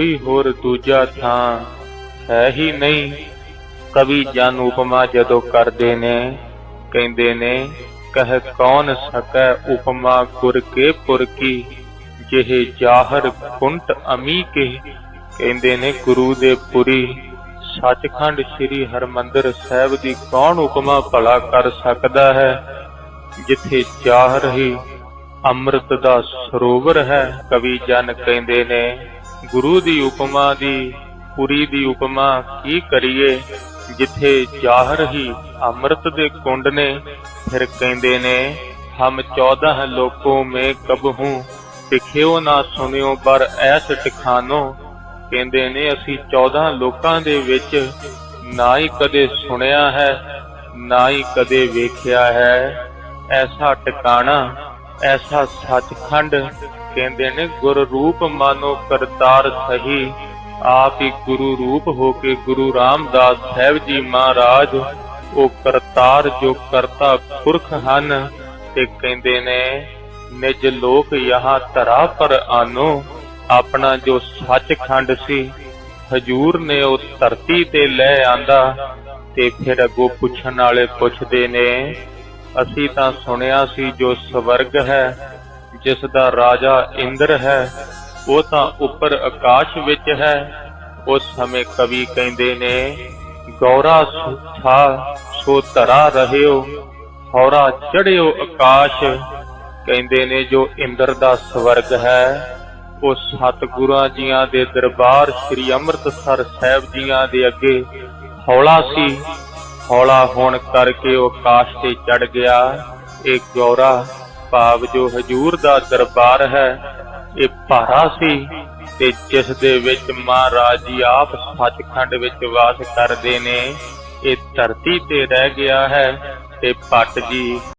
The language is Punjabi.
ਕੋਈ ਹੋਰ ਦੂਜਾ ਥਾਂ ਹੈ ਹੀ ਨਹੀਂ। ਕਵੀ ਜਨ ਉਪਮਾ ਜਦੋਂ ਕਰਦੇ ਨੇ, ਕਹਿੰਦੇ ਨੇ, ਕਹਿ ਕੌਣ ਸਕੈ ਉਪਮਾ ਗੁਰ ਕੇ ਪੁਰ ਕੀ ਜਿਹੇ ਜਾਹਰ ਕੁੰਟ ਅਮੀ ਕੇ? ਕਹਿੰਦੇ ਨੇ ਗੁਰੂ ਦੇ ਪੁਰੀ, ਸੱਚਖੰਡ ਸ੍ਰੀ ਹਰਮੰਦਰ ਸਾਹਿਬ ਦੀ ਕੌਣ ਉਪਮਾ ਭਲਾ ਕਰ ਸਕਦਾ ਹੈ? ਜਿੱਥੇ ਜਾਹਰ ਹੀ ਅੰਮ੍ਰਿਤ ਦਾ ਸਰੋਵਰ ਹੈ। ਕਵੀ ਜਨ ਕਹਿੰਦੇ ਨੇ ਗੁਰੂ ਦੀ ਉਪਮਾ ਦੀ, ਪੁਰੀ ਦੀ ਉਪਮਾ ਕੀ ਕਰੀਏ? ਜਿੱਥੇ ਜਾਹ ਰਹੀ ਅੰਮ੍ਰਿਤ ਦੇ ਕੁੰਡ ਨੇ, ਫਿਰ ਕਹਿੰਦੇ ਨੇ, ਹਮ 14 ਲੋਕੋਂ ਮੇ ਕਬਹੂ ਦਿਖਿਓ ਨਾ ਸੁਨਿਓ ਪਰ ਐਸ ਟਿਖਾਨੋ। ਕਹਿੰਦੇ ਨੇ, ਅਸੀਂ 14 ਲੋਕਾਂ ਦੇ ਵਿੱਚ ਨਾ ਹੀ ਕਦੇ ਸੁਣਿਆ ਹੈ, ਨਾ ਹੀ ਕਦੇ ਵੇਖਿਆ ਹੈ। ਐਸਾ ਟਿਕਾਣਾ, ਐਸਾ ਸੱਚਖੰਡ ਕਹਿੰਦੇ ਨੇ, ਗੁਰ ਰੂਪ ਮਾਨੋ ਕਰਤਾਰ ਸਹੀ, ਆਪ ਹੀ ਗੁਰੂ ਰੂਪ ਹੋ ਕੇ ਗੁਰੂ ਰਾਮਦਾਸ ਸਾਹਿਬ ਜੀ ਮਹਾਰਾਜ, ਉਹ ਕਰਤਾਰ ਜੋ ਕਰਤਾ ਪੁਰਖ ਹਨ। ਤੇ ਕਹਿੰਦੇ ਨੇ, ਨਿਜ ਲੋਕ ਯਹਾਂ ਧਰਾ ਪਰ ਆਨੋ, ਆਪਣਾ ਜੋ ਸੱਚਖੰਡ ਸੀ, ਹਜੂਰ ਨੇ ਉਹ ਧਰਤੀ ਤੇ ਲੈ ਆਂਦਾ। ਤੇ ਫਿਰ ਅੱਗੋਂ ਪੁੱਛਣ ਵਾਲੇ ਪੁੱਛਦੇ ਨੇ, ਅਸੀਂ ਤਾਂ ਸੁਣਿਆ ਸੀ ਜੋ ਸਵਰਗ ਹੈ ਜਿਸ ਦਾ ਰਾਜਾ ਇੰਦਰ ਹੈ, ਉਹ ਤਾਂ ਉੱਪਰ ਆਕਾਸ਼ ਵਿੱਚ ਹੈ। ਉਸ ਸਮੇਂ ਕਵੀ ਕਹਿੰਦੇ ਨੇ, ਗੌਰਾ ਸੁਥਾ ਸੋ ਧਰਾ ਰਹਿਓ, ਹੌਰਾ ਚੜਿਓ ਆਕਾਸ਼। ਕਹਿੰਦੇ ਨੇ, ਜੋ ਇੰਦਰ ਦਾ ਸਵਰਗ ਹੈ, ਉਹ ਸਤਿਗੁਰਾਂ ਜੀਆਂ ਦੇ ਦਰਬਾਰ ਸ੍ਰੀ ਅੰਮ੍ਰਿਤਸਰ ਸਾਹਿਬ ਜੀਆਂ ਦੇ ਅੱਗੇ ਹੌਲਾ ਸੀ। ਹੌਲਾ ਹੋਣ ਕਰਕੇ ਉਹ ਆਕਾਸ਼ ਤੇ ਚੜ ਗਿਆ। ਇਹ ਗੌਰਾ ਭਾਵ ਜੋ ਹਜੂਰ ਦਾ ਦਰਬਾਰ ਹੈ, ਇਹ ਭਾਰਾ ਸੀ ਤੇ ਜਿਸ ਦੇ ਵਿੱਚ ਮਹਾਰਾਜ ਜੀ ਆਪ ਸੱਚਖੰਡ ਵਿੱਚ ਵਾਸ ਕਰਦੇ ਨੇ, ਇਹ ਧਰਤੀ ਤੇ ਰਹਿ ਗਿਆ ਹੈ ਤੇ ਪੱਟ ਜੀ